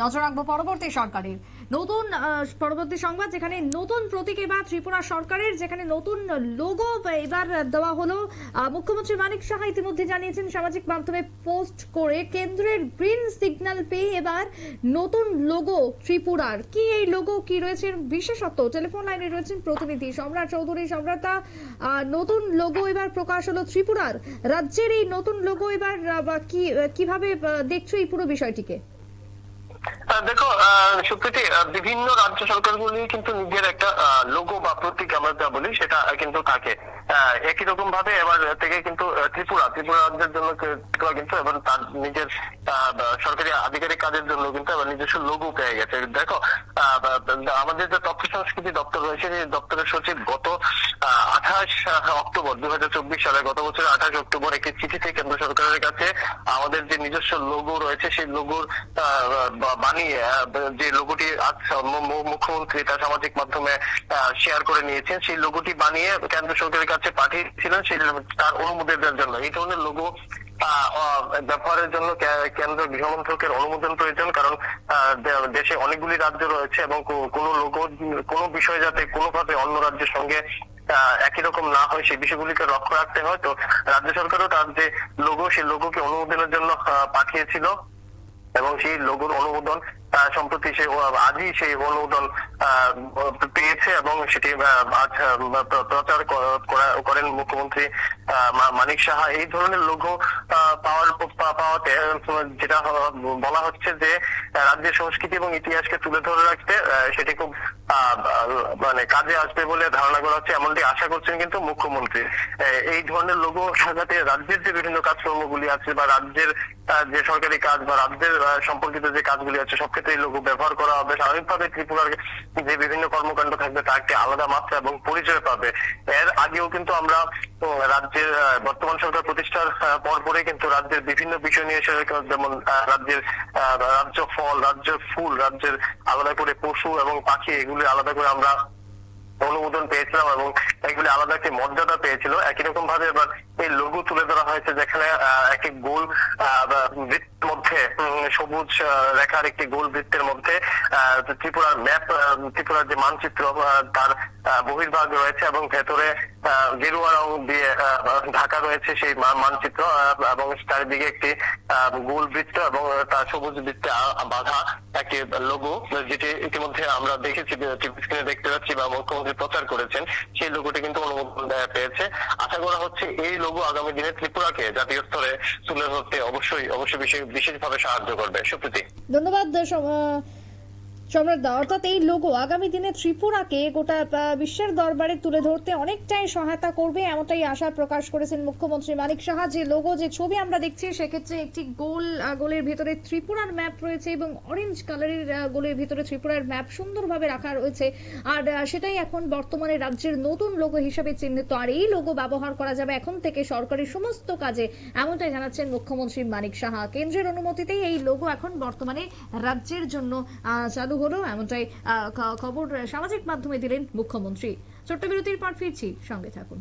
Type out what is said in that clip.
নজর রাখব পরবর্তী সরকারের। নতুন পরবর্তী সংবাদ যেখানে নতুন প্রতীক এবার ত্রিপুরা সরকারের যেখানে নতুন লোগো এবার দেওয়া হলো। মুখ্যমন্ত্রী মানিক সাহা ইতিমধ্যে জানিয়েছেন সামাজিক মাধ্যমে পোস্ট করে কেন্দ্রের গ্রিন সিগন্যাল পেয়ে এবার নতুন লোগো ত্রিপুরার। কি এই লোগো কি রয়েছে? এর বিশেষত্ব টেলিফোন লাইনে রয়েছেন প্রতিনিধি সম্রাট চৌধুরী সম্রাটটা আহ, নতুন লোগো এবার প্রকাশ হলো ত্রিপুরার। রাজ্যের এই নতুন লোগো এবার কি কীভাবে দেখছ এই পুরো বিষয়টিকে? দেখো সুপ্রীতি বিভিন্ন রাজ্য সরকারগুলি কিন্তু নিজের একটা লোগো প্রতীক আমরা যা বলি, সেটা কিন্তু থাকে। একই রকম ভাবে এবার থেকে কিন্তু ত্রিপুরা ত্রিপুরা রাজ্যের জন্য ত্রিপুরা কিন্তু এবার তার নিজের সরকারি আধিকারিক কাজের জন্য কিন্তু এবার নিজস্ব লোগো পেয়ে গেছে। দেখো আমাদের যে তথ্য সংস্কৃতি দপ্তর রয়েছে, সেই দপ্তরের সচিব গত আঠাশ অক্টোবর দু হাজার চব্বিশ সালে, গত বছর আঠাশ অক্টোবর একটি চিঠিতে কেন্দ্র সরকারের কাছে আমাদের যে নিজস্ব লোগো রয়েছে, সেই লোগোর বানিয়ে যে লোগোটি মু- মুখ্যমন্ত্রী তার সামাজিক মাধ্যমে শেয়ার করে নিয়েছেন। সেই লোগোটি বানিয়ে কেন্দ্র সরকারের কাছে পাঠিয়েছিলেন সেই তার অনুমোদনের জন্য। এই ধরনের লোগো ব্যবহারের জন্য কেন্দ্র গৃহমন্ত্রকের অনুমোদন প্রয়োজন, কারণ দেশে অনেকগুলি রাজ্য রয়েছে এবং কোনো লোগো, কোনো বিষয় যাতে কোনোভাবে অন্য রাজ্যের সঙ্গে একই রকম না হয়, সেই বিষয়গুলিকে লক্ষ্য রাখতে হয়। তো রাজ্য সরকারও তার যে লোগো, সেই লোগোকে অনুমোদনের জন্য পাঠিয়েছিল। এবং সেই লোগোর অনুমোদন সম্প্রতি সে আজই সেই অনুমোদন পেয়েছে এবং সেটি আজ প্রচার করেন মুখ্যমন্ত্রী মানিক সাহা এই ধরনের লোগো পাওয়ার পাওয়াতে যেটা বলা হচ্ছে যে রাজ্যের সংস্কৃতি এবং ইতিহাসকে তুলে ধরে রাখতে সেটি খুব মানে কাজে আসবে বলে ধারণা করা হচ্ছে এমনটি আশা করছেন কিন্তু মুখ্যমন্ত্রী। এই ধরনের লোগো সাজাতে রাজ্যের যে বিভিন্ন কাজকর্মগুলি আছে বা রাজ্যের যে সরকারি কাজ বা রাজ্যের সম্পর্কিত যে কাজগুলি আছে সব ক্ষেত্রে এই লোগো ব্যবহার করা হবে। স্বাভাবিকভাবে ত্রিপুরার যে বিভিন্ন কর্মকাণ্ড থাকবে তা একটি আলাদা মাত্রা এবং পরিচয় পাবে। এর আগেও কিন্তু আমরা উম, রাজ্যের বর্তমান সরকার প্রতিষ্ঠার পরপরে কিন্তু রাজ্যের বিভিন্ন বিষয় নিয়ে যেমন রাজ্যের রাজ্য ফল রাজ্যের ফুল রাজ্যের আলাদা করে পশু এবং পাখি এগুলি আলাদা করে আমরা অনুমোদন পেয়েছিলাম এবং এগুলি আলাদা একটি মর্যাদা পেয়েছিল। একই রকম ভাবে এবার এই লঘু তুলে ধরা হয়েছে যেখানে একটি গোল আহ, বা বৃত্তের মধ্যে সবুজ রেখার একটি গোল বৃত্তের মধ্যে ত্রিপুরার ম্যাপ ত্রিপুরার যে মানচিত্র তার বহির্ভাগ রয়েছে এবং ভেতরে গেরুয়া রং দিয়ে ঢাকা রয়েছে সেই মানচিত্র এবং চারিদিকে একটি গোল বৃত্ত এবং তার সবুজ বৃত্তে বাঁধা একটি লোগো যেটি ইতিমধ্যে আমরা দেখেছি টিভি স্ক্রিনে দেখতে পাচ্ছি বা মুখ্যমন্ত্রী প্রচার করেছেন, সেই লোগোটি কিন্তু অনুমোদন করা হচ্ছে, এই লোগো আগামী দিনে ত্রিপুরাকে জাতীয় স্তরে তুলে ধরতে অবশ্যই অবশ্যই বিশেষ- বিশেষভাবে সাহায্য করবে। সুপ্রীতি। ধন্যবাদ সম- সম্রাট দা, অর্থাৎ এই লোগো আগামী দিনে ত্রিপুরাকে গোটা বিশ্বের দরবারে তুলে ধরতে অনেকটাই সহায়তা করবে এমনটাই আশা প্রকাশ করেছেন মুখ্যমন্ত্রী মানিক সাহা। যে লোগো যে ছবি আমরা দেখছি সেক্ষেত্রে একটি গোল গোলের ভিতরে ত্রিপুরার ম্যাপ রয়েছে এবং অরেঞ্জ কালারের গোলের ভিতরে ত্রিপুরার ম্যাপ সুন্দরভাবে রাখা রয়েছে। আর সেটাই এখন বর্তমানে রাজ্যের নতুন লোগো হিসেবে চিহ্নিত। আর এই লোগো ব্যবহার করা যাবে এখন থেকে সরকারি সমস্ত কাজে, এমনটাই জানাচ্ছেন মুখ্যমন্ত্রী মানিক সাহা। কেন্দ্রের অনুমতিতেই এই লোগো এখন বর্তমানে রাজ্যের জন্য চালু হলো এমনটাই খবর সামাজিক মাধ্যমে দিলেন মুখ্যমন্ত্রী। ছোট্ট বিরতির পর ফিরছি সঙ্গে থাকুন।